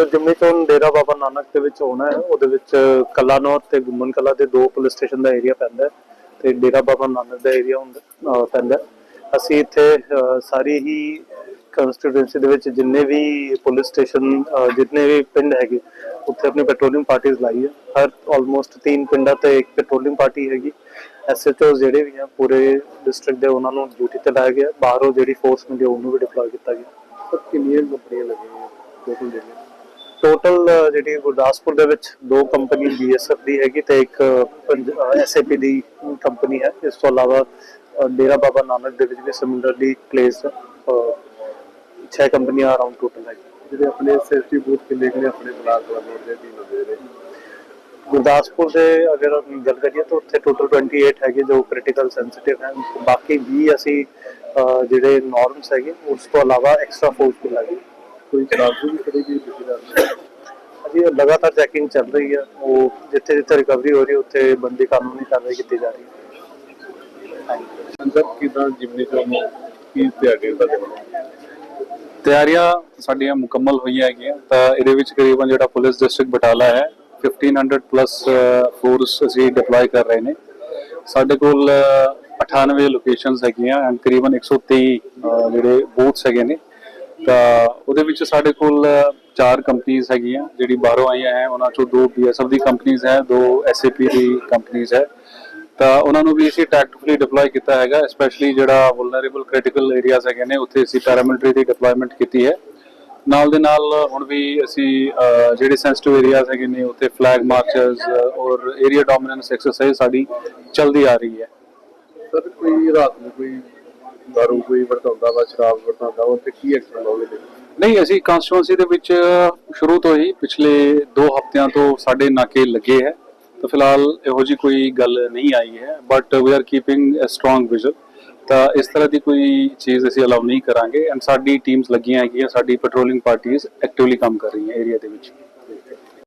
ਜੋ ਜੰਮੀ ਚੋਣ ਡੇਰਾ ਬਾਬਾ ਨਾਨਕ ਦੇ ਵਿੱਚ ਹੋਣਾ ਹੈ ਉਹਦੇ ਵਿੱਚ ਕਲਾਨੌਰ ਤੇ ਗੁੰਮਨ ਕਲਾ ਦੇ ਦੋ ਪੁਲਿਸ ਸਟੇਸ਼ਨ ਦਾ ਏਰੀਆ ਪੈਂਦਾ ਹੈ ਤੇ ਡੇਰਾ ਬਾਬਾ ਨਾਨਕ ਦਾ ਏਰੀਆ ਹੁੰਦਾ ਅਹ ਪੈਂਦਾ ਹੈ। ਅਸੀਂ ਇੱਥੇ ਅਹ, ਸਾਰੀ ਹੀ ਕੰਸਟੀਟੂਐਂਸੀ ਦੇ ਵਿੱਚ ਜਿੰਨੇ ਵੀ ਪੁਲਿਸ ਸਟੇਸ਼ਨ ਜਿੰਨੇ ਵੀ ਪਿੰਡ ਹੈਗੇ ਉੱਥੇ ਆਪਣੀ ਪੈਟਰੋਲਿੰਗ ਪਾਰਟੀਆਂ ਲਾਈ ਹੈ। ਹਰ ਆਲਮੋਸਟ ਤਿੰਨ ਪਿੰਡਾਂ ਤੇ ਇੱਕ ਪੈਟਰੋਲਿੰਗ ਪਾਰਟੀ ਹੈਗੀ। ਐਸਐਚਓ ਜਿਹੜੇ ਵੀ ਆ ਪੂਰੇ ਡਿਸਟ੍ਰਿਕਟ ਦੇ ਉਹਨਾਂ ਨੂੰ ਡਿਊਟੀ ਤੇ ਲਾਇਆ ਗਿਆ। ਬਾਹਰੋਂ ਜਿਹੜੀ ਫੋਰਸ ਮਿਲੀ ਉਹਨੂੰ ਵੀ ਡਿਪਲੋਏ ਕੀਤਾ ਗਿਆ। ਸਰ ਕਿੰਨੀਆਂ ਕੰਪਨੀਆਂ ਲੱਗੀਆਂ ਟੋਟਲ ਜਿਹੜੀਆਂ ਟੋਟਲ ਜਿਹੜੀ ਗੁਰਦਾਸਪੁਰ ਦੇ ਵਿੱਚ ਦੋ ਕੰਪਨੀ ਬੀਐਸਐਫ ਦੀ ਹੈਗੀ ਤੇ ਇੱਕ ਐਸਏਪੀ ਦੀ ਕੰਪਨੀ ਹੈ। ਇਸ ਤੋਂ ਇਲਾਵਾ ਡੇਰਾ ਬਾਬਾ ਨਾਨਕ ਦੇ ਵਿੱਚ ਵੀ ਸਿਮਿਲਰਲੀ ਪਲੇਸ ਛੇ ਕੰਪਨੀਆਂ ਅਰਾਊਂਡ ਟੋਟਲ ਹੈ। ਜਿਹੜੇ ਆਪਣੇ ਸੇਫਟੀ ਬੂਥ ਕਿੰਨੇ ਕਿੰਨੇ ਆਪਣੇ ਬਲਾਕ ਵੱਲੋਂ ਦੇ ਅਧੀਨ ਹੁੰਦੇ ਨੇ? ਗੁਰਦਾਸਪੁਰ ਦੇ ਅਗਰ ਗੱਲ ਕਰੀਏ ਤਾਂ ਉੱਥੇ ਟੋਟਲ 28 ਹੈਗੇ ਜੋ ਕ੍ਰਿਟੀਕਲ ਸੈਂਸਿਟਿਵ ਹੈ। ਬਾਕੀ 20 ਅਸੀਂ ਜਿਹੜੇ ਨਾਰਮਸ ਹੈਗੇ ਉਸ ਤੋਂ ਇਲਾਵਾ ਐਕਸਟਰਾ ਫੋਰਸ ਵੀ ਲੱਗੀ ਕੋਈ ਚਾਰਜ ਵੀ ਕਰੇਗੀ ਕਿਸੇ ਦਾ ਅਜੀ ਲਗਾਤਾਰ ਚੈਕਿੰਗ ਚੱਲ ਰਹੀ ਹੈ। ਉਹ ਜਿੱਥੇ ਜਿੱਥੇ ਰਿਕਵਰੀ ਹੋ ਰਹੀ ਹੈ ਉੱਥੇ ਬੰਦੀ ਕਾਨੂੰਨੀ ਕਾਰਵਾਈ ਕੀਤੀ ਜਾ ਰਹੀ ਹੈ। ਅੰਦਰ ਕਿਦਾਂ ਜਿਮਨੀ ਚੋਂ ਕੀ ਤਿਆਰੀ ਦਾ ਤਿਆਰੀਆਂ ਸਾਡੀਆਂ ਮੁਕੰਮਲ ਹੋਈਆਂ ਹੈਗੀਆਂ। ਤਾਂ ਇਹਦੇ ਵਿੱਚ ਕਰੀਬਨ ਜਿਹੜਾ ਪੁਲਿਸ ਡਿਸਟ੍ਰਿਕਟ ਬਟਾਲਾ ਹੈ 1500 ਪਲੱਸ ਫੋਰਸ ਅਸੀਂ ਡਿਪਲੋਏ ਕਰ ਰਹੇ ਨੇ। ਸਾਡੇ ਕੋਲ ਅਹ, 98 ਲੋਕੇਸ਼ਨਸ ਹੈਗੀਆਂ ਐਂਡ ਕਰੀਬਨ 123 ਅਹ, ਜਿਹੜੇ ਬੂਥਸ ਹੈਗੇ ਨੇ ਤਾਂ ਉਹਦੇ ਵਿੱਚ ਸਾਡੇ ਕੋਲ ਚਾਰ ਕੰਪਨੀਆਂ ਹੈਗੀਆਂ, ਜਿਹੜੀ ਬਾਹਰੋਂ ਆਈਆਂ ਹੈ, ਉਹਨਾਂ ਚੋਂ ਦੋ ਬੀਐਸਐਫ ਦੀ ਕੰਪਨੀਆਂ ਹੈ, ਦੋ ਐਸਏਪੀ ਦੀ ਕੰਪਨੀਆਂ ਹੈ। ਤਾਂ ਉਹਨਾਂ ਨੂੰ ਵੀ ਅਸੀਂ ਟੈਕਟਿਕਲੀ ਡਿਪਲੋਏ ਕੀਤਾ ਹੈਗਾ ਸਪੈਸ਼ਲੀ ਜਿਹੜਾ ਵਲਨਰੇਬਲ ਕ੍ਰਿਟੀਕਲ ਏਰੀਆਜ਼ ਹੈਗੇ ਨੇ, ਉੱਥੇ ਅਸੀਂ ਪੈਰਾਮਿਲਟਰੀ ਦੀ ਡਿਪਲੋਇਮੈਂਟ ਕੀਤੀ ਹੈ। ਨਾਲ ਦੇ ਨਾਲ ਹੁਣ ਵੀ ਅਸੀਂ ਜਿਹੜੇ ਸੈਂਸਿਟਿਵ ਏਰੀਆਜ਼ ਹੈਗੇ ਨੇ, ਉੱਥੇ ਫਲੈਗ ਮਾਰਚਸ ਔਰ ਏਰੀਆ ਡੋਮੀਨੈਂਸ ਐਕਸਰਸਾਈਜ਼ ਸਾਡੀ ਚੱਲਦੀ ਆ ਰਹੀ ਹੈ। ਸਰ, ਕੋਈ ਰਾਤ ਨੂੰ ਕੋਈ ਦਾਰੂ ਕੋਈ ਵਰਤਾਉਂਦਾ ਵਾ, ਸ਼ਰਾਬ ਵਰਤਾਉਂਦਾ ਵਾ ਤੇ ਕੀ ਐਕਸ਼ਨ ਲਓਗੇ ਤੁਸੀਂ? ਨਹੀਂ, ਅਸੀਂ ਕਨਸਟੀਟੂਐਂਸੀ ਦੇ ਵਿੱਚ ਸ਼ੁਰੂ ਤੋਂ ਹੀ ਪਿਛਲੇ 2 ਹਫ਼ਤਿਆਂ ਤੋਂ ਸਾਡੇ ਨਾਕੇ ਲੱਗੇ ਹੈ। ਤਾਂ ਫਿਲਹਾਲ ਇਹੋ ਜੀ ਕੋਈ ਗੱਲ ਨਹੀਂ ਆਈ ਹੈ but we are keeping a strong vision ਤਾਂ ਇਸ ਤਰ੍ਹਾਂ ਦੀ ਕੋਈ ਚੀਜ਼ ਅਸੀਂ ਅਲਾਉ ਨਹੀਂ ਕਰਾਂਗੇ। ਐਂਡ ਸਾਡੀ ਟੀਮਸ ਲੱਗੀਆਂ ਹੈਗੀਆਂ, ਸਾਡੀ ਪੈਟਰੋਲਿੰਗ ਪਾਰਟੀਆਂ ਐਕਟਿਵਲੀ ਕੰਮ ਕਰ ਰਹੀਆਂ ਏਰੀਆ ਦੇ ਵਿੱਚ।